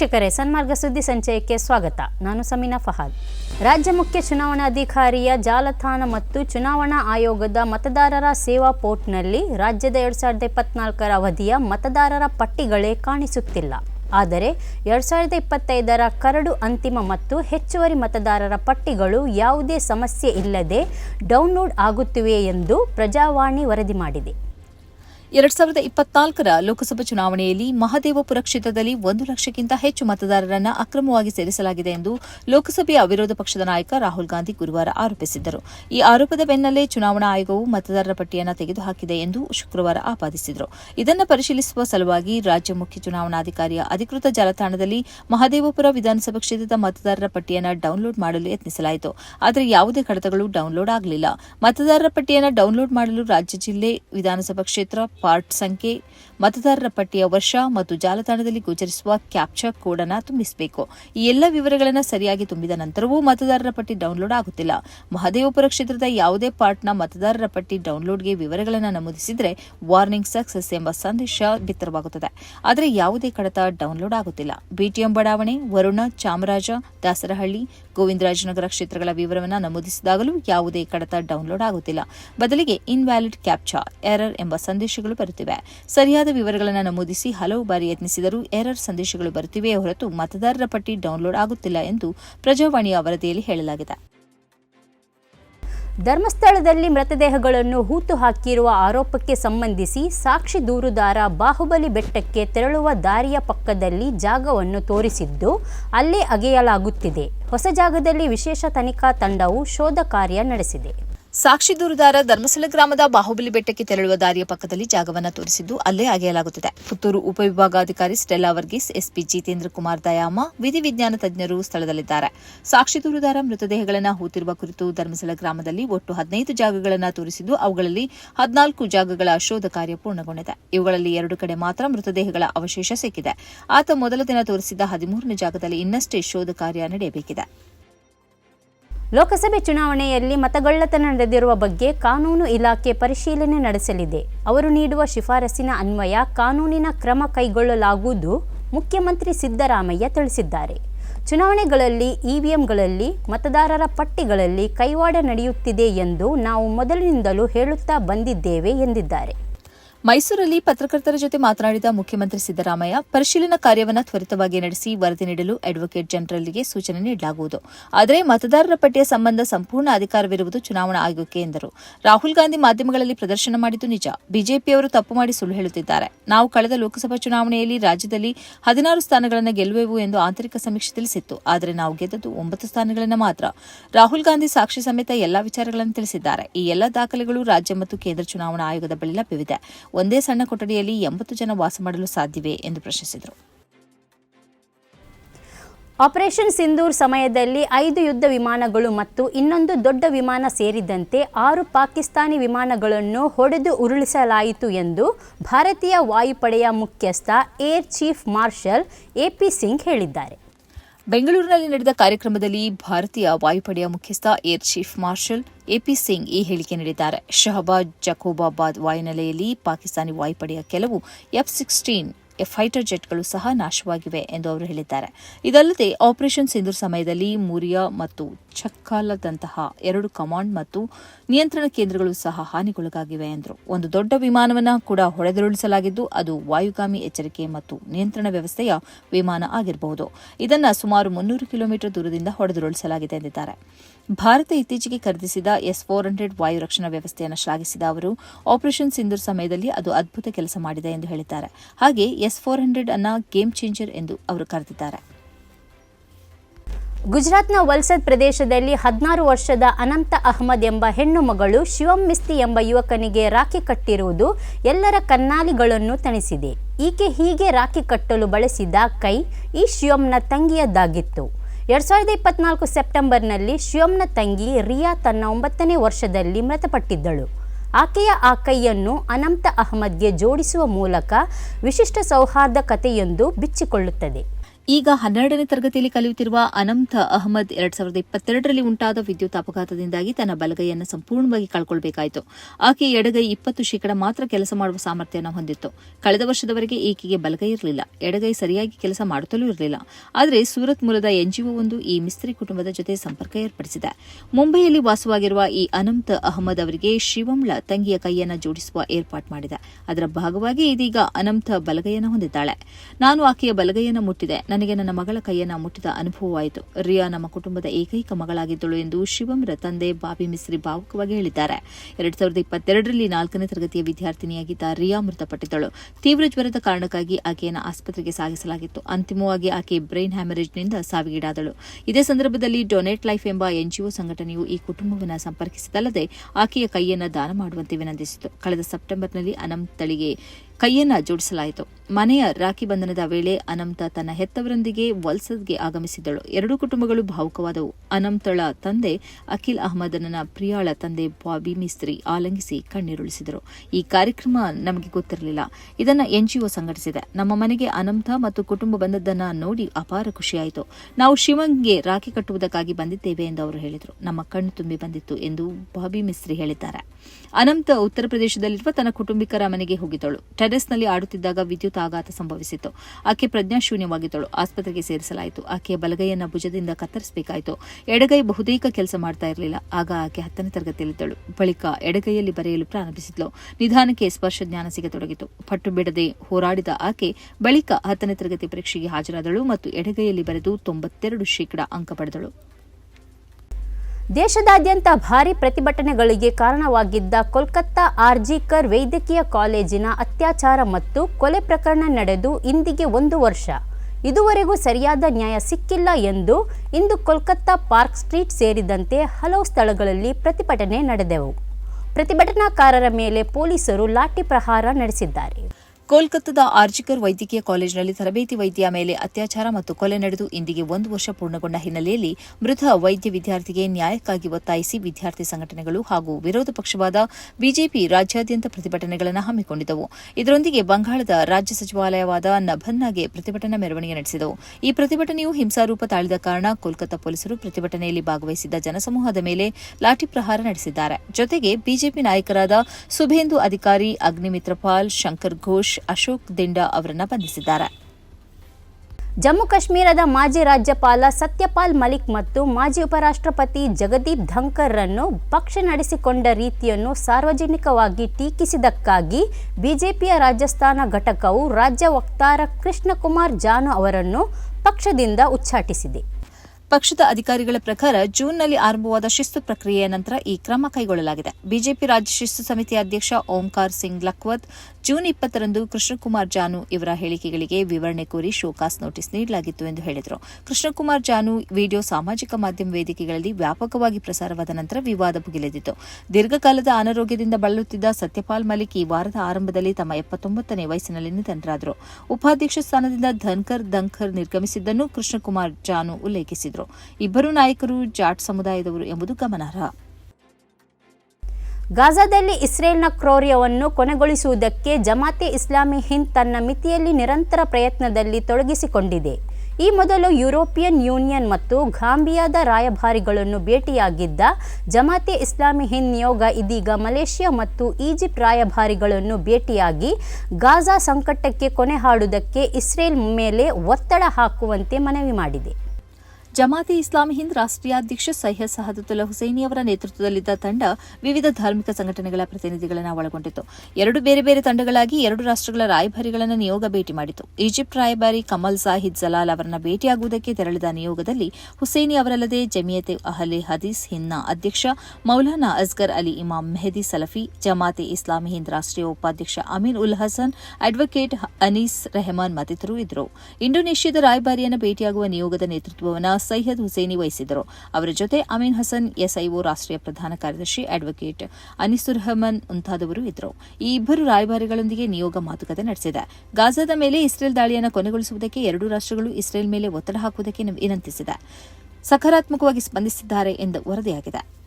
ವೀಕ್ಷಕರೇ, ಸನ್ಮಾರ್ಗ ಸುದ್ದಿ ಸಂಚಯಕ್ಕೆ ಸ್ವಾಗತ. ನಾನು ಸಮೀನಾ ಫಹಾದ್. ರಾಜ್ಯ ಮುಖ್ಯ ಚುನಾವಣಾಧಿಕಾರಿಯ ಜಾಲತಾಣ ಮತ್ತು ಚುನಾವಣಾ ಆಯೋಗದ ಮತದಾರರ ಸೇವಾ ಪೋರ್ಟ್ನಲ್ಲಿ ರಾಜ್ಯದ ಎರಡು ಸಾವಿರದ ಇಪ್ಪತ್ನಾಲ್ಕರ ಅವಧಿಯ ಮತದಾರರ ಪಟ್ಟಿಗಳೇ ಕಾಣಿಸುತ್ತಿಲ್ಲ. ಆದರೆ, ಎರಡು ಸಾವಿರದ ಇಪ್ಪತ್ತೈದರ ಕರಡು ಅಂತಿಮ ಮತ್ತು ಹೆಚ್ಚುವರಿ ಮತದಾರರ ಪಟ್ಟಿಗಳು ಯಾವುದೇ ಸಮಸ್ಯೆ ಇಲ್ಲದೆ ಡೌನ್ಲೋಡ್ ಆಗುತ್ತಿವೆ ಎಂದು ಪ್ರಜಾವಾಣಿ ವರದಿ ಮಾಡಿದೆ. ಎರಡ್ ಸಾವಿರದ ಇಪ್ಪತ್ನಾಲ್ಕರ ಲೋಕಸಭಾ ಚುನಾವಣೆಯಲ್ಲಿ ಮಹದೇವಪುರ ಕ್ಷೇತ್ರದಲ್ಲಿ ಒಂದು ಲಕ್ಷಕ್ಕಿಂತ ಹೆಚ್ಚು ಮತದಾರರನ್ನ ಅಕ್ರಮವಾಗಿ ಸೇರಿಸಲಾಗಿದೆ ಎಂದು ಲೋಕಸಭೆಯ ವಿರೋಧ ಪಕ್ಷದ ನಾಯಕ ರಾಹುಲ್ ಗಾಂಧಿ ಗುರುವಾರ ಆರೋಪಿಸಿದ್ದರು. ಈ ಆರೋಪದ ಬೆನ್ನಲ್ಲೇ ಚುನಾವಣಾ ಆಯೋಗವು ಮತದಾರರ ಪಟ್ಟಿಯನ್ನು ತೆಗೆದುಹಾಕಿದೆ ಎಂದು ಶುಕ್ರವಾರ ಆಪಾದಿಸಿದರು. ಇದನ್ನು ಪರಿಶೀಲಿಸುವ ಸಲುವಾಗಿ ರಾಜ್ಯ ಮುಖ್ಯ ಚುನಾವಣಾಧಿಕಾರಿಯ ಅಧಿಕೃತ ಜಾಲತಾಣದಲ್ಲಿ ಮಹದೇವಪುರ ವಿಧಾನಸಭಾ ಕ್ಷೇತ್ರದ ಮತದಾರರ ಪಟ್ಟಿಯನ್ನು ಡೌನ್ಲೋಡ್ ಮಾಡಲು ಯತ್ನಿಸಲಾಯಿತು. ಆದರೆ ಯಾವುದೇ ಕಡತಗಳು ಡೌನ್ಲೋಡ್ ಆಗಲಿಲ್ಲ. ಮತದಾರರ ಪಟ್ಟಿಯನ್ನು ಡೌನ್ಲೋಡ್ ಮಾಡಲು ರಾಜ್ಯ ಜಿಲ್ಲೆ ವಿಧಾನಸಭಾ ಕ್ಷೇತ್ರ ಪಾರ್ಟ್ ಸಂಖ್ಯೆ. ಮತದಾರರ ಪಟ್ಟಿಯ ವರ್ಷ ಮತ್ತು ಜಾಲತಾಣದಲ್ಲಿ ಗೋಚರಿಸುವ ಕ್ಯಾಪ್ಚರ್ ಕೋಡ್ ಅನ್ನು ತುಂಬಿಸಬೇಕು. ಈ ಎಲ್ಲ ವಿವರಗಳನ್ನು ಸರಿಯಾಗಿ ತುಂಬಿದ ನಂತರವೂ ಮತದಾರರ ಪಟ್ಟಿ ಡೌನ್ಲೋಡ್ ಆಗುತ್ತಿಲ್ಲ. ಮಹದೇವಪುರ ಕ್ಷೇತ್ರದ ಯಾವುದೇ ಪಾರ್ಟ್ನ ಮತದಾರರ ಪಟ್ಟಿ ಡೌನ್ಲೋಡ್ಗೆ ವಿವರಗಳನ್ನು ನಮೂದಿಸಿದರೆ ವಾರ್ನಿಂಗ್ ಸಕ್ಸಸ್ ಎಂಬ ಸಂದೇಶ ಬಿತ್ತರವಾಗುತ್ತದೆ. ಆದರೆ ಯಾವುದೇ ಕಡತ ಡೌನ್ಲೋಡ್ ಆಗುತ್ತಿಲ್ಲ. ಬಿಟಿಎಂ ಬಡಾವಣೆ, ವರುಣ, ಚಾಮರಾಜ, ದಾಸರಹಳ್ಳಿ, ಗೋವಿಂದರಾಜನಗರ ಕ್ಷೇತ್ರಗಳ ವಿವರವನ್ನು ನಮೂದಿಸಿದಾಗಲೂ ಯಾವುದೇ ಕಡತ ಡೌನ್ಲೋಡ್ ಆಗುತ್ತಿಲ್ಲ. ಬದಲಿಗೆ ಇನ್ವ್ಯಾಲಿಡ್ ಕ್ಯಾಪ್ಚಾ ಎರರ್ ಎಂಬ ಸಂದೇಶಗಳು ಬರುತ್ತಿವೆ. ಸರಿಯಾದ ವಿವರಗಳನ್ನು ನಮೂದಿಸಿ ಹಲವು ಬಾರಿ ಯತ್ನಿಸಿದರೂ ಎರರ್ ಸಂದೇಶಗಳು ಬರುತ್ತಿವೆ ಹೊರತು ಮತದಾರರ ಪಟ್ಟಿ ಡೌನ್ಲೋಡ್ ಆಗುತ್ತಿಲ್ಲ ಎಂದು ಪ್ರಜಾವಾಣಿಯ ವರದಿಯಲ್ಲಿ ಹೇಳಲಾಗಿದೆ. ಧರ್ಮಸ್ಥಳದಲ್ಲಿ ಮೃತದೇಹಗಳನ್ನು ಹೂತು ಹಾಕಿರುವ ಆರೋಪಕ್ಕೆ ಸಂಬಂಧಿಸಿ ಸಾಕ್ಷಿ ದೂರುದಾರ ಬಾಹುಬಲಿ ಬೆಟ್ಟಕ್ಕೆ ತೆರಳುವ ದಾರಿಯ ಪಕ್ಕದಲ್ಲಿ ಜಾಗವನ್ನು ತೋರಿಸಿದ್ದು, ಅಲ್ಲೇ ಅಗೆಯಲಾಗುತ್ತಿದೆ. ಹೊಸ ಜಾಗದಲ್ಲಿ ವಿಶೇಷ ತನಿಖಾ ತಂಡವು ಶೋಧ ಕಾರ್ಯ ನಡೆಸಿದೆ. ಸಾಕ್ಷಿ ದೂರುದಾರ ಧರ್ಮಸ್ಥಳ ಗ್ರಾಮದ ಬಾಹುಬಲಿ ಬೆಟ್ಟಕ್ಕೆ ತೆರಳುವ ದಾರಿಯ ಪಕ್ಕದಲ್ಲಿ ಜಾಗವನ್ನು ತೋರಿಸಿದ್ದು ಅಲ್ಲೇ ಅಗೆಯಲಾಗುತ್ತಿದೆ. ಪುತ್ತೂರು ಉಪವಿಭಾಗಾಧಿಕಾರಿ ಸ್ಟೆಲ್ಲಾ ವರ್ಗೀಸ್, ಎಸ್ಪಿ ಜಿತೇಂದ್ರ ಕುಮಾರ್ ದಯಾಮ ವಿಧಿವಿಜ್ಞಾನ ತಜ್ಞರು ಸ್ಥಳದಲ್ಲಿದ್ದಾರೆ. ಸಾಕ್ಷಿ ದೂರುದಾರ ಮೃತದೇಹಗಳನ್ನು ಹೂತಿರುವ ಕುರಿತು ಧರ್ಮಸ್ಥಳ ಗ್ರಾಮದಲ್ಲಿ ಒಟ್ಟು ಹದಿನೈದು ಜಾಗಗಳನ್ನು ತೋರಿಸಿದ್ದು, ಅವುಗಳಲ್ಲಿ ಹದಿನಾಲ್ಕು ಜಾಗಗಳ ಶೋಧ ಕಾರ್ಯ ಪೂರ್ಣಗೊಂಡಿದೆ. ಇವುಗಳಲ್ಲಿ ಎರಡು ಕಡೆ ಮಾತ್ರ ಮೃತದೇಹಗಳ ಅವಶೇಷ ಸಿಕ್ಕಿದೆ. ಆತ ಮೊದಲ ದಿನ ತೋರಿಸಿದ ಹದಿಮೂರನೇ ಜಾಗದಲ್ಲಿ ಇನ್ನಷ್ಟೇ ಶೋಧ ಕಾರ್ಯ ನಡೆಯಬೇಕಿದೆ. ಲೋಕಸಭೆ ಚುನಾವಣೆಯಲ್ಲಿ ಮತಗಳ್ಳತನ ನಡೆದಿರುವ ಬಗ್ಗೆ ಕಾನೂನು ಇಲಾಖೆ ಪರಿಶೀಲನೆ ನಡೆಸಲಿದೆ. ಅವರು ನೀಡುವ ಶಿಫಾರಸಿನ ಅನ್ವಯ ಕಾನೂನಿನ ಕ್ರಮ ಕೈಗೊಳ್ಳಲಾಗುವುದು, ಮುಖ್ಯಮಂತ್ರಿ ಸಿದ್ದರಾಮಯ್ಯ ತಿಳಿಸಿದ್ದಾರೆ. ಚುನಾವಣೆಗಳಲ್ಲಿ ಇವಿಎಂಗಳಲ್ಲಿ ಮತದಾರರ ಪಟ್ಟಿಗಳಲ್ಲಿ ಕೈವಾಡ ನಡೆಯುತ್ತಿದೆ ಎಂದು ನಾವು ಮೊದಲಿನಿಂದಲೂ ಹೇಳುತ್ತಾ ಬಂದಿದ್ದೇವೆ ಎಂದಿದ್ದಾರೆ. ಮೈಸೂರಲ್ಲಿ ಪತ್ರಕರ್ತರ ಜೊತೆ ಮಾತನಾಡಿದ ಮುಖ್ಯಮಂತ್ರಿ ಸಿದ್ದರಾಮಯ್ಯ, ಪರಿಶೀಲನಾ ಕಾರ್ಯವನ್ನು ತ್ವರಿತವಾಗಿ ನಡೆಸಿ ವರದಿ ನೀಡಲು ಅಡ್ವೊಕೇಟ್ ಜನರಲ್ಗೆ ಸೂಚನೆ ನೀಡಲಾಗುವುದು. ಆದರೆ ಮತದಾರರ ಪಟ್ಟಿಯ ಸಂಬಂಧ ಸಂಪೂರ್ಣ ಅಧಿಕಾರವಿರುವುದು ಚುನಾವಣಾ ಆಯೋಗಕ್ಕೆ ಎಂದರು. ರಾಹುಲ್ ಗಾಂಧಿ ಮಾಧ್ಯಮಗಳಲ್ಲಿ ಪ್ರದರ್ಶನ ಮಾಡಿದ್ದು ನಿಜ. ಬಿಜೆಪಿಯವರು ತಪ್ಪು ಮಾಡಿ ಸುಳ್ಳು ಹೇಳುತ್ತಿದ್ದಾರೆ. ನಾವು ಕಳೆದ ಲೋಕಸಭಾ ಚುನಾವಣೆಯಲ್ಲಿ ರಾಜ್ಯದಲ್ಲಿ ಹದಿನಾರು ಸ್ಥಾನಗಳನ್ನು ಗೆಲ್ಲುವೆವು ಎಂದು ಆಂತರಿಕ ಸಮೀಕ್ಷೆ ತಿಳಿಸಿತ್ತು. ಆದರೆ ನಾವು ಗೆದ್ದದ್ದು ಒಂಬತ್ತು ಸ್ಥಾನಗಳನ್ನು ಮಾತ್ರ. ರಾಹುಲ್ ಗಾಂಧಿ ಸಾಕ್ಷಿ ಸಮೇತ ಎಲ್ಲಾ ವಿಚಾರಗಳನ್ನು ತಿಳಿಸಿದ್ದಾರೆ. ಈ ಎಲ್ಲ ದಾಖಲೆಗಳು ರಾಜ್ಯ ಮತ್ತು ಕೇಂದ್ರ ಚುನಾವಣಾ ಆಯೋಗದ ಬಳಿ ಲಭ್ಯವಿದೆ. ಒಂದೇ ಸಣ್ಣ ಕೊಠಡಿಯಲ್ಲಿ ಎಂಬತ್ತು ಜನ ವಾಸ ಮಾಡಲು ಸಾಧ್ಯವೇ ಎಂದು ಪ್ರಶ್ನಿಸಿದರು. ಆಪರೇಷನ್ ಸಿಂಧೂರ್ ಸಮಯದಲ್ಲಿ ಐದು ಯುದ್ಧ ವಿಮಾನಗಳು ಮತ್ತು ಇನ್ನೊಂದು ದೊಡ್ಡ ವಿಮಾನ ಸೇರಿದಂತೆ ಆರು ಪಾಕಿಸ್ತಾನಿ ವಿಮಾನಗಳನ್ನು ಹೊಡೆದು ಉರುಳಿಸಲಾಯಿತು ಎಂದು ಭಾರತೀಯ ವಾಯುಪಡೆಯ ಮುಖ್ಯಸ್ಥ air chief marshal AP Singh ಹೇಳಿದ್ದಾರೆ. ಬೆಂಗಳೂರಿನಲ್ಲಿ ನಡೆದ ಕಾರ್ಯಕ್ರಮದಲ್ಲಿ ಭಾರತೀಯ ವಾಯುಪಡೆಯ ಮುಖ್ಯಸ್ಥ air chief marshal AP Singh ಈ ಹೇಳಿಕೆ ನೀಡಿದ್ದಾರೆ. ಶಹಬಾಜ್ ಜಕೋಬಾಬಾದ್ ವಾಯುನೆಲೆಯಲ್ಲಿ ಪಾಕಿಸ್ತಾನಿ ವಾಯುಪಡೆಯ ಕೆಲವು ಎಫ್ ಸಿಕ್ಸ್ಟೀನ್ ಫೈಟರ್ ಜೆಟ್ಗಳು ಸಹ ನಾಶವಾಗಿವೆ ಎಂದು ಅವರು ಹೇಳಿದ್ದಾರೆ. ಇದಲ್ಲದೆ ಆಪರೇಷನ್ ಸಿಂಧೂರ್ ಸಮಯದಲ್ಲಿ ಮೂರಿಯಾ ಮತ್ತು ಛಕ್ಕಾಲದಂತಹ ಎರಡು ಕಮಾಂಡ್ ಮತ್ತು ನಿಯಂತ್ರಣ ಕೇಂದ್ರಗಳು ಸಹ ಹಾನಿಗೊಳಗಾಗಿವೆ ಎಂದರು. ಒಂದು ದೊಡ್ಡ ವಿಮಾನವನ್ನು ಕೂಡ ಹೊಡೆದುರುಳಿಸಲಾಗಿದ್ದು, ಅದು ವಾಯುಗಾಮಿ ಎಚ್ಚರಿಕೆ ಮತ್ತು ನಿಯಂತ್ರಣ ವ್ಯವಸ್ಥೆಯ ವಿಮಾನ ಆಗಿರಬಹುದು. ಇದನ್ನು ಸುಮಾರು ಮುನ್ನೂರು ಕಿಲೋಮೀಟರ್ ದೂರದಿಂದ ಹೊಡೆದುರುಳಿಸಲಾಗಿದೆ ಎಂದಿದ್ದಾರೆ. ಭಾರತ ಇತ್ತೀಚೆಗೆ ಖರೀದಿಸಿದ ಎಸ್ ಫೋರ್ ಹಂಡ್ರೆಡ್ ವಾಯು ರಕ್ಷಣಾ ವ್ಯವಸ್ಥೆಯನ್ನು ಶ್ಲಾಘಿಸಿದ ಅವರು, ಆಪರೇಷನ್ ಸಿಂಧೂರ್ ಸಮಯದಲ್ಲಿ ಅದು ಅದ್ಭುತ ಕೆಲಸ ಮಾಡಿದೆ ಎಂದು ಹೇಳಿದ್ದಾರೆ. ಹಾಗೆ ಎಸ್ ಫೋರ್ ಹಂಡ್ರೆಡ್ ಅನ್ನ ಗೇಮ್ ಚೇಂಜರ್ ಎಂದು ಅವರು ಕರೆದಿದ್ದಾರೆ. ಗುಜರಾತ್ನ ವಲ್ಸದ್ ಪ್ರದೇಶದಲ್ಲಿ ಹದಿನಾರು ವರ್ಷದ ಅನಂತ ಅಹಮದ್ ಎಂಬ ಹೆಣ್ಣು ಮಗಳು ಶಿವಂ ಮಿಸ್ತಿ ಎಂಬ ಯುವಕನಿಗೆ ರಾಖಿ ಕಟ್ಟಿರುವುದು ಎಲ್ಲರ ಕನ್ನಾಲಿಗಳನ್ನು ತಣಿಸಿದೆ. ಈಕೆ ಹೀಗೆ ರಾಖಿ ಕಟ್ಟಲು ಬಳಸಿದ ಕೈ ಈ ಶಿವಂನ ತಂಗಿಯದ್ದಾಗಿತ್ತು. ಎರಡ್ ಸಾವಿರದ ಇಪ್ಪತ್ನಾಲ್ಕು ಸೆಪ್ಟೆಂಬರ್ನಲ್ಲಿ ಶಿವಂನ ತಂಗಿ ರಿಯಾ ತನ್ನ ಒಂಬತ್ತನೇ ವರ್ಷದಲ್ಲಿ ಮೃತಪಟ್ಟಿದ್ದಳು. ಆಕೆಯ ಆ ಕೈಯನ್ನು ಅನಂತ ಅಹಮದ್ಗೆ ಜೋಡಿಸುವ ಮೂಲಕ ವಿಶಿಷ್ಟ ಸೌಹಾರ್ದ ಕಥೆಯೊಂದು ಬಿಚ್ಚಿಕೊಳ್ಳುತ್ತದೆ. ಈಗ ಹನ್ನೆರಡನೇ ತರಗತಿಯಲ್ಲಿ ಕಲಿಯುತ್ತಿರುವ ಅನಂತ ಅಹಮದ್ ಎರಡ್ ಸಾವಿರದ ಇಪ್ಪತ್ತೆರಡರಲ್ಲಿ ಉಂಟಾದ ವಿದ್ಯುತ್ ಅಪಘಾತದಿಂದಾಗಿ ತನ್ನ ಬಲಗೈಯನ್ನು ಸಂಪೂರ್ಣವಾಗಿ ಕಳ್ಕೊಳ್ಬೇಕಾಯಿತು. ಆಕೆ ಎಡಗೈ ಇಪ್ಪತ್ತು ಶೇಕಡ ಮಾತ್ರ ಕೆಲಸ ಮಾಡುವ ಸಾಮರ್ಥ್ಯವನ್ನು ಹೊಂದಿತ್ತು. ಕಳೆದ ವರ್ಷದವರೆಗೆ ಈಕೆಗೆ ಬಲಗೈ ಇರಲಿಲ್ಲ. ಎಡಗೈ ಸರಿಯಾಗಿ ಕೆಲಸ ಮಾಡುತ್ತಲೂ ಇರಲಿಲ್ಲ. ಆದರೆ ಸೂರತ್ ಮೂಲದ ಎನ್ಜಿಒ ಒಂದು ಈ ಮಿಸ್ತ್ರಿ ಕುಟುಂಬದ ಜೊತೆ ಸಂಪರ್ಕ ಏರ್ಪಡಿಸಿದೆ. ಮುಂಬೈಯಲ್ಲಿ ವಾಸವಾಗಿರುವ ಈ ಅನಂತ ಅಹಮದ್ ಅವರಿಗೆ ಶಿವಮ್ಳ ತಂಗಿಯ ಕೈಯನ್ನು ಜೋಡಿಸುವ ಏರ್ಪಾಟ್ ಮಾಡಿದೆ. ಅದರ ಭಾಗವಾಗಿ ಇದೀಗ ಅನಂತ ಬಲಗೈಯನ್ನು ಹೊಂದಿದ್ದಾಳೆ. ನಾನು ಆಕೆಯ ಬಲಗೈಯನ್ನು ಮುಟ್ಟಿದೆ. ನನಗೆ ನನ್ನ ಮಗಳ ಕೈಯನ್ನು ಮುಟ್ಟಿದ ಅನುಭವವಾಯಿತು. ರಿಯಾ ನಮ್ಮ ಕುಟುಂಬದ ಏಕೈಕ ಮಗಳಾಗಿದ್ದಳು ಎಂದು ಶಿವಮ್ರ ತಂದೆ ಬಾಬಿ ಮಿಸ್ರಿ ಭಾವುಕವಾಗಿ ಹೇಳಿದ್ದಾರೆ. ಎರಡ್ ಸಾವಿರದ ಇಪ್ಪತ್ತೆರಡರಲ್ಲಿ ನಾಲ್ಕನೇ ತರಗತಿಯ ವಿದ್ಯಾರ್ಥಿನಿಯಾಗಿದ್ದ ರಿಯಾ ಮೃತಪಟ್ಟಿದ್ದಳು. ತೀವ್ರ ಜ್ವರದ ಕಾರಣಕ್ಕಾಗಿ ಆಕೆಯನ್ನು ಆಸ್ಪತ್ರೆಗೆ ಸಾಗಿಸಲಾಗಿತ್ತು. ಅಂತಿಮವಾಗಿ ಆಕೆ ಬ್ರೈನ್ ಹ್ಯಾಮರೇಜ್ನಿಂದ ಸಾವಿಗೀಡಾದಳು. ಇದೇ ಸಂದರ್ಭದಲ್ಲಿ ಡೊನೇಟ್ ಲೈಫ್ ಎಂಬ ಎನ್ಜಿಒ ಸಂಘಟನೆಯು ಈ ಕುಟುಂಬವನ್ನು ಸಂಪರ್ಕಿಸಿದಲ್ಲದೆ ಆಕೆಯ ಕೈಯನ್ನು ದಾನ ಮಾಡುವಂತೆ ವಿನಂತಿಸಿತು. ಕಳೆದ ಸೆಪ್ಟೆಂಬರ್ನಲ್ಲಿ ಅನಂತಳಿಗೆ ಕೈಯನ್ನ ಜೋಡಿಸಲಾಯಿತು. ಮನೆಯ ರಾಖಿ ಬಂಧನದ ವೇಳೆ ಅನಂತ ತನ್ನ ಹೆತ್ತವರೊಂದಿಗೆ ವಲ್ಸದ್ಗೆ ಆಗಮಿಸಿದ್ದಳು. ಎರಡು ಕುಟುಂಬಗಳು ಭಾವುಕವಾದವು. ಅನಂತಳ ತಂದೆ ಅಖಿಲ್ ಅಹಮದನ ಪ್ರಿಯಾಳ ತಂದೆ ಬಾಬಿ ಮಿಸ್ತ್ರಿ ಆಲಂಗಿಸಿ ಕಣ್ಣೀರುಳಿಸಿದರು. ಈ ಕಾರ್ಯಕ್ರಮ ನಮಗೆ ಗೊತ್ತಿರಲಿಲ್ಲ. ಇದನ್ನ ಎನ್ಜಿಒ ಸಂಘಟಿಸಿದೆ. ನಮ್ಮ ಮನೆಗೆ ಅನಂತ ಮತ್ತು ಕುಟುಂಬ ಬಂದದ್ದನ್ನ ನೋಡಿ ಅಪಾರ ಖುಷಿಯಾಯಿತು. ನಾವು ಶಿವಂಗೆ ರಾಖಿ ಕಟ್ಟುವುದಕ್ಕಾಗಿ ಬಂದಿದ್ದೇವೆ ಎಂದು ಅವರು ಹೇಳಿದರು. ನಮ್ಮ ಕಣ್ಣು ತುಂಬಿ ಬಂದಿತ್ತು ಎಂದು ಬಾಬಿ ಮಿಸ್ತ್ರಿ ಹೇಳಿದ್ದಾರೆ. ಅನಂತ ಉತ್ತರ ಪ್ರದೇಶದಲ್ಲಿರುವ ತನ್ನ ಕುಟುಂಬಿಕರ ಮನೆಗೆ ಹೋಗಿದ್ದಳು. ಟೆರೆಸ್ನಲ್ಲಿ ಆಡುತ್ತಿದ್ದಾಗ ವಿದ್ಯುತ್ ಆಘಾತ ಸಂಭವಿಸಿತ್ತು. ಆಕೆ ಪ್ರಜ್ಞಾಶೂನ್ಯವಾಗಿದ್ದಳು. ಆಸ್ಪತ್ರೆಗೆ ಸೇರಿಸಲಾಯಿತು. ಆಕೆಯ ಬಲಗೈಯನ್ನು ಭುಜದಿಂದ ಕತ್ತರಿಸಬೇಕಾಯಿತು. ಎಡಗೈ ಬಹುತೇಕ ಕೆಲಸ ಮಾಡ್ತಾ ಇರಲಿಲ್ಲ. ಆಗ ಆಕೆ ಹತ್ತನೇ ತರಗತಿಯಲ್ಲಿದ್ದಳು. ಬಳಿಕ ಎಡಗೈಯಲ್ಲಿ ಬರೆಯಲು ಪ್ರಾರಂಭಿಸಿದ್ಲು. ನಿಧಾನಕ್ಕೆ ಸ್ಪರ್ಶ ಜ್ಞಾನ ಸಿಗತೊಡಗಿತು. ಪಟ್ಟು ಬಿಡದೆ ಹೋರಾಡಿದ ಆಕೆ ಬಳಿಕ ಹತ್ತನೇ ತರಗತಿ ಪರೀಕ್ಷೆಗೆ ಹಾಜರಾದಳು ಮತ್ತು ಎಡಗೈಯಲ್ಲಿ ಬರೆದು ತೊಂಬತ್ತೆರಡು ಶೇಕಡಾ ಅಂಕ ಪಡೆದಳು. ದೇಶದಾದ್ಯಂತ ಭಾರಿ ಪ್ರತಿಭಟನೆಗಳಿಗೆ ಕಾರಣವಾಗಿದ್ದ ಕೋಲ್ಕತ್ತಾ ಆರ್ಜಿಕರ್ ವೈದ್ಯಕೀಯ ಕಾಲೇಜಿನ ಅತ್ಯಾಚಾರ ಮತ್ತು ಕೊಲೆ ಪ್ರಕರಣ ನಡೆದು ಇಂದಿಗೆ ಒಂದು ವರ್ಷ. ಇದುವರೆಗೂ ಸರಿಯಾದ ನ್ಯಾಯ ಸಿಕ್ಕಿಲ್ಲ ಎಂದು ಇಂದು ಕೋಲ್ಕತ್ತಾ ಪಾರ್ಕ್ ಸ್ಟ್ರೀಟ್ ಸೇರಿದಂತೆ ಹಲವು ಸ್ಥಳಗಳಲ್ಲಿ ಪ್ರತಿಭಟನೆ ನಡೆದವು. ಪ್ರತಿಭಟನಾಕಾರರ ಮೇಲೆ ಪೊಲೀಸರು ಲಾಠಿ ಪ್ರಹಾರ ನಡೆಸಿದ್ದಾರೆ. ಕೋಲ್ಕತ್ತಾದ ಆರ್ಜಿಕರ್ ವೈದ್ಯಕೀಯ ಕಾಲೇಜಿನಲ್ಲಿ ತರಬೇತಿ ವೈದ್ಯ ಮೇಲೆ ಅತ್ಯಾಚಾರ ಮತ್ತು ಕೊಲೆ ನಡೆದು ಇಂದಿಗೆ ಒಂದು ವರ್ಷ ಪೂರ್ಣಗೊಂಡ ಹಿನ್ನೆಲೆಯಲ್ಲಿ ಮೃತ ವೈದ್ಯ ವಿದ್ಯಾರ್ಥಿಗೆ ನ್ಯಾಯಕ್ಕಾಗಿ ಒತ್ತಾಯಿಸಿ ವಿದ್ಯಾರ್ಥಿ ಸಂಘಟನೆಗಳು ಹಾಗೂ ವಿರೋಧ ಪಕ್ಷವಾದ ಬಿಜೆಪಿ ರಾಜ್ಯಾದ್ಯಂತ ಪ್ರತಿಭಟನೆಗಳನ್ನು ಹಮ್ಮಿಕೊಂಡಿದ್ದವು. ಇದರೊಂದಿಗೆ ಬಂಗಾಳದ ರಾಜ್ಯ ಸಚಿವಾಲಯವಾದ ನಭನ್ನಾಗೆ ಪ್ರತಿಭಟನಾ ಮೆರವಣಿಗೆ ನಡೆಸಿದವು. ಈ ಪ್ರತಿಭಟನೆಯು ಹಿಂಸಾರೂಪ ತಾಳಿದ ಕಾರಣ ಕೋಲ್ಕತ್ತಾ ಪೊಲೀಸರು ಪ್ರತಿಭಟನೆಯಲ್ಲಿ ಭಾಗವಹಿಸಿದ್ದ ಜನಸಮೂಹದ ಮೇಲೆ ಲಾಠಿ ಪ್ರಹಾರ ನಡೆಸಿದ್ದಾರೆ. ಜೊತೆಗೆ ಬಿಜೆಪಿ ನಾಯಕರಾದ ಸುಭೇಂದು ಅಧಿಕಾರಿ ಅಗ್ನಿಮಿತ್ರಪಾಲ್ ಶಂಕರ್ ಘೋಷ್ ಅಶೋಕ್ ದಿಂಡಾ ಅವರನ್ನು ಬಂಧಿಸಿದ್ದಾರೆ. ಜಮ್ಮು ಕಾಶ್ಮೀರದ ಮಾಜಿ ರಾಜ್ಯಪಾಲ ಸತ್ಯಪಾಲ್ ಮಲಿಕ್ ಮತ್ತು ಮಾಜಿ ಉಪರಾಷ್ಟ್ರಪತಿ ಜಗದೀಪ್ ಧಂಕರ್ರನ್ನು ಪಕ್ಷ ನಡೆಸಿಕೊಂಡ ರೀತಿಯನ್ನು ಸಾರ್ವಜನಿಕವಾಗಿ ಟೀಕಿಸಿದ್ದಕ್ಕಾಗಿ ಬಿಜೆಪಿಯ ರಾಜಸ್ಥಾನ ಘಟಕವು ರಾಜ್ಯ ವಕ್ತಾರ ಕೃಷ್ಣಕುಮಾರ್ ಜಾನು ಅವರನ್ನು ಪಕ್ಷದಿಂದ ಉಚ್ಚಾಟಿಸಿದೆ. ಪಕ್ಷದ ಅಧಿಕಾರಿಗಳ ಪ್ರಕಾರ ಜೂನ್ನಲ್ಲಿ ಆರಂಭವಾದ ಶಿಸ್ತು ಪ್ರಕ್ರಿಯೆಯ ನಂತರ ಈ ಕ್ರಮ ಕೈಗೊಳ್ಳಲಾಗಿದೆ. ಬಿಜೆಪಿ ರಾಜ್ಯ ಶಿಸ್ತು ಸಮಿತಿ ಅಧ್ಯಕ್ಷ ಓಂಕಾರ್ ಸಿಂಗ್ ಲಕ್ವತ್ ಜೂನ್ ಇಪ್ಪತ್ತರಂದು ಕೃಷ್ಣಕುಮಾರ್ ಜಾನು ಇವರ ಹೇಳಿಕೆಗಳಿಗೆ ವಿವರಣೆ ಕೋರಿ ಶೋಕಾಸ್ ನೋಟಿಸ್ ನೀಡಲಾಗಿತ್ತು ಎಂದು ಹೇಳಿದರು. ಕೃಷ್ಣಕುಮಾರ್ ಜಾನು ವಿಡಿಯೋ ಸಾಮಾಜಿಕ ಮಾಧ್ಯಮ ವೇದಿಕೆಗಳಲ್ಲಿ ವ್ಯಾಪಕವಾಗಿ ಪ್ರಸಾರವಾದ ನಂತರ ವಿವಾದ ಭುಗಿಲೆದಿತ್ತು ದೀರ್ಘಕಾಲದ ಅನಾರೋಗ್ಯದಿಂದ ಬಳಲುತ್ತಿದ್ದ ಸತ್ಯಪಾಲ್ ಮಲಿಕ್ ಈ ವಾರದ ಆರಂಭದಲ್ಲಿ ತಮ್ಮ ಎಪ್ಪತ್ತೊಂಬತ್ತನೇ ವಯಸ್ಸಿನಲ್ಲಿ ನಿಧನರಾದರು. ಉಪಾಧ್ಯಕ್ಷ ಸ್ಥಾನದಿಂದ ಧನ್ಕರ್ ದಂಖರ್ ನಿರ್ಗಮಿಸಿದ್ದನ್ನು ಕೃಷ್ಣಕುಮಾರ್ ಜಾನು ಉಲ್ಲೇಖಿಸಿದರು. ಇಬ್ಬರು ನಾಯಕರು ಜಾಟ್ ಸಮುದಾಯದವರು ಎಂಬುದು ಗಮನಾರ್ಹ. ಗಾಜಾದಲ್ಲಿ ಇಸ್ರೇಲ್ನ ಕ್ರೌರ್ಯವನ್ನು ಕೊನೆಗೊಳಿಸುವುದಕ್ಕೆ ಜಮಾತೆ ಇಸ್ಲಾಮಿ ಹಿಂದ್ ತನ್ನ ಮಿತಿಯಲ್ಲಿ ನಿರಂತರ ಪ್ರಯತ್ನದಲ್ಲಿ ತೊಡಗಿಸಿಕೊಂಡಿದೆ. ಈ ಮೊದಲು ಯುರೋಪಿಯನ್ ಯೂನಿಯನ್ ಮತ್ತು ಗಾಂಬಿಯಾದ ರಾಯಭಾರಿಗಳನ್ನು ಭೇಟಿಯಾಗಿದ್ದ ಜಮಾತೆ ಇಸ್ಲಾಮಿ ಹಿಂದ್ ನಿಯೋಗ ಇದೀಗ ಮಲೇಷ್ಯಾ ಮತ್ತು ಈಜಿಪ್ಟ್ ರಾಯಭಾರಿಗಳನ್ನು ಭೇಟಿಯಾಗಿ ಗಾಜಾ ಸಂಕಟಕ್ಕೆ ಕೊನೆ ಹಾಡುವುದಕ್ಕೆ ಇಸ್ರೇಲ್ ಮೇಲೆ ಒತ್ತಡ ಹಾಕುವಂತೆ ಮನವಿ ಮಾಡಿದೆ. ಜಮಾತೆ ಇಸ್ಲಾಂ ಹಿಂದ್ ರಾಷ್ಟ್ರೀಯಾಧ್ಯಕ್ಷ ಸೈಯದ್ ಸಹದತುಲ್ಲಾ ಹುಸೇನಿ ಅವರ ನೇತೃತ್ವದಲ್ಲಿದ್ದ ತಂಡ ವಿವಿಧ ಧಾರ್ಮಿಕ ಸಂಘಟನೆಗಳ ಪ್ರತಿನಿಧಿಗಳನ್ನು ಒಳಗೊಂಡಿತ್ತು. ಎರಡು ಬೇರೆ ಬೇರೆ ತಂಡಗಳಾಗಿ ಎರಡು ರಾಷ್ಟ್ರಗಳ ರಾಯಭಾರಿಗಳನ್ನು ನಿಯೋಗ ಭೇಟಿ ಮಾಡಿತು ಈಜಿಪ್ಟ್ ರಾಯಭಾರಿ ಕಮಲ್ ಸಾಹಿದ್ ಜಲಾಲ್ ಅವರನ್ನು ಭೇಟಿಯಾಗುವುದಕ್ಕೆ ತೆರಳಿದ ನಿಯೋಗದಲ್ಲಿ ಹುಸೇನಿ ಅವರಲ್ಲದೆ ಜಮಿಯತೆ ಅಹಲೆ ಹದೀಸ್ ಹಿನ್ನ ಅಧ್ಯಕ್ಷ, ಮೌಲಾನಾ ಅಸ್ಗರ್ ಅಲಿ ಇಮಾಮ್ ಮೆಹದಿ ಸಲಫಿ, ಜಮಾತೆ ಇಸ್ಲಾಮಿ ಹಿಂದ್ ರಾಷ್ಟ್ರೀಯ ಉಪಾಧ್ಯಕ್ಷ ಅಮೀನ್ ಉಲ್ ಹಸನ್, ಅಡ್ವೊಕೇಟ್ ಅನೀಸ್ ರೆಹಮಾನ್ ಮತ್ತಿತರರು ಇದ್ದರು. ಇಂಡೋನೇಷ್ಯಾದ ರಾಯಭಾರಿಯನ್ನು ಭೇಟಿಯಾಗುವ ನಿಯೋಗದ ನೇತೃತ್ವವನ್ನು ಸೈಯದ್ ಹುಸೇನಿ ವಹಿಸಿದರು ಅವರ ಜೊತೆ ಅಮೀನ್ ಹಸನ್, ಎಸ್ಐಒ, ರಾಷ್ಟ್ರೀಯ ಪ್ರಧಾನ ಕಾರ್ಯದರ್ಶಿ ಅಡ್ವೊಕೇಟ್ ಅನಿಸುರ್ ರಹಮಾನ್ ಮುಂತಾದವರು ಇದ್ದರು. ಈ ಇಬ್ಬರು ರಾಯಭಾರಿಗಳೊಂದಿಗೆ ನಿಯೋಗ ಮಾತುಕತೆ ನಡೆಸಿದೆ. ಗಾಜಾದ ಮೇಲೆ ಇಸ್ರೇಲ್ ದಾಳಿಯನ್ನು ಕೊನೆಗೊಳಿಸುವುದಕ್ಕೆ ಎರಡೂ ರಾಷ್ಟ್ರಗಳು ಇಸ್ರೇಲ್ ಮೇಲೆ ಒತ್ತಡ ಹಾಕುವುದಕ್ಕೆ ವಿನಂತಿಸಿದೆ. ಸಕಾರಾತ್ಮಕವಾಗಿ ಸ್ಪಂದಿಸಿದ್ದಾರೆ ಎಂದು ವರದಿಯಾಗಿದೆ.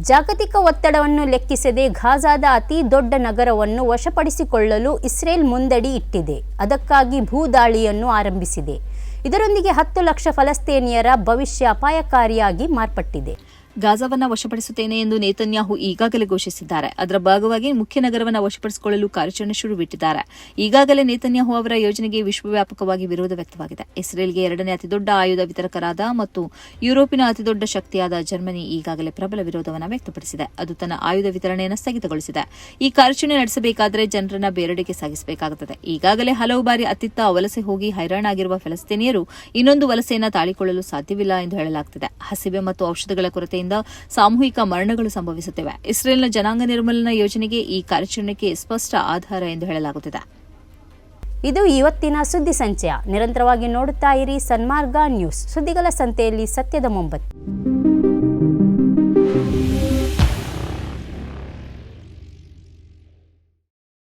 ಜಾಗತಿಕ ಒತ್ತಡವನ್ನು ಲೆಕ್ಕಿಸದೆ ಘಾಜಾದ ಅತಿ ದೊಡ್ಡ ನಗರವನ್ನು ವಶಪಡಿಸಿಕೊಳ್ಳಲು ಇಸ್ರೇಲ್ ಮುಂದಡಿ ಇಟ್ಟಿದೆ. ಅದಕ್ಕಾಗಿ ಭೂದಾಳಿಯನ್ನು ಆರಂಭಿಸಿದೆ. ಇದರೊಂದಿಗೆ ಹತ್ತು ಲಕ್ಷ ಫಲಸ್ತೀನಿಯರ ಭವಿಷ್ಯ ಅಪಾಯಕಾರಿಯಾಗಿ ಮಾರ್ಪಟ್ಟಿದೆ. ಗಾಜಾವನ್ನ ವಶಪಡಿಸುತ್ತೇನೆ ಎಂದು ನೇತನ್ಯಾಹು ಈಗಾಗಲೇ ಘೋಷಿಸಿದ್ದಾರೆ. ಅದರ ಭಾಗವಾಗಿ ಮುಖ್ಯ ನಗರವನ್ನು ವಶಪಡಿಸಿಕೊಳ್ಳಲು ಕಾರ್ಯಾಚರಣೆ ಶುರುಬಿಟ್ಟಿದ್ದಾರೆ ಈಗಾಗಲೇ ನೇತನ್ಯಾಹು ಅವರ ಯೋಜನೆಗೆ ವಿಶ್ವವ್ಯಾಪಕವಾಗಿ ವಿರೋಧ ವ್ಯಕ್ತವಾಗಿದೆ. ಇಸ್ರೇಲ್ಗೆ ಎರಡನೇ ಅತಿದೊಡ್ಡ ಆಯುಧ ವಿತರಕರಾದ ಮತ್ತು ಯುರೋಪಿನ ಅತಿದೊಡ್ಡ ಶಕ್ತಿಯಾದ ಜರ್ಮನಿ ಈಗಾಗಲೇ ಪ್ರಬಲ ವಿರೋಧವನ್ನು ವ್ಯಕ್ತಪಡಿಸಿದೆ. ಅದು ತನ್ನ ಆಯುಧ ವಿತರಣೆಯನ್ನು ಸ್ಥಗಿತಗೊಳಿಸಿದೆ. ಈ ಕಾರ್ಯಾಚರಣೆ ನಡೆಸಬೇಕಾದರೆ ಜನರನ್ನ ಬೇರೆಡೆಗೆ ಸಾಗಿಸಬೇಕಾಗುತ್ತದೆ. ಈಗಾಗಲೇ ಹಲವು ಬಾರಿ ಅತ್ತಿತ್ತ ವಲಸೆ ಹೋಗಿ ಹೈರಾಣಾಗಿರುವ ಫಲಸ್ತೀನಿಯರು ಇನ್ನೊಂದು ವಲಸೆಯನ್ನು ತಾಳಿಕೊಳ್ಳಲು ಸಾಧ್ಯವಿಲ್ಲ ಎಂದು ಹೇಳಲಾಗುತ್ತಿದೆ ಹಸಿವೆ ಮತ್ತು ಔಷಧಗಳ ಕೊರತೆಯಿಂದ ಸಾಮೂಹಿಕ ಮರಣಗಳು ಸಂಭವಿಸುತ್ತಿವೆ. ಇಸ್ರೇಲ್ನ ಜನಾಂಗ ನಿರ್ಮೂಲನಾ ಯೋಜನೆಗೆ ಈ ಕಾರ್ಯಾಚರಣೆಗೆ ಸ್ಪಷ್ಟ ಆಧಾರ ಎಂದು ಹೇಳಲಾಗುತ್ತಿದೆ. ಇದು ಇವತ್ತಿನ ಸುದ್ದಿ ಸಂಚಯ. ನಿರಂತರವಾಗಿ ನೋಡುತ್ತಾ ಇರಿ ಸನ್ಮಾರ್ಗ ನ್ಯೂಸ್. ಸುದ್ದಿಗಳ ಸಂತೆಯಲ್ಲಿ ಸತ್ಯದ ಮೊಂಬತ್ತು.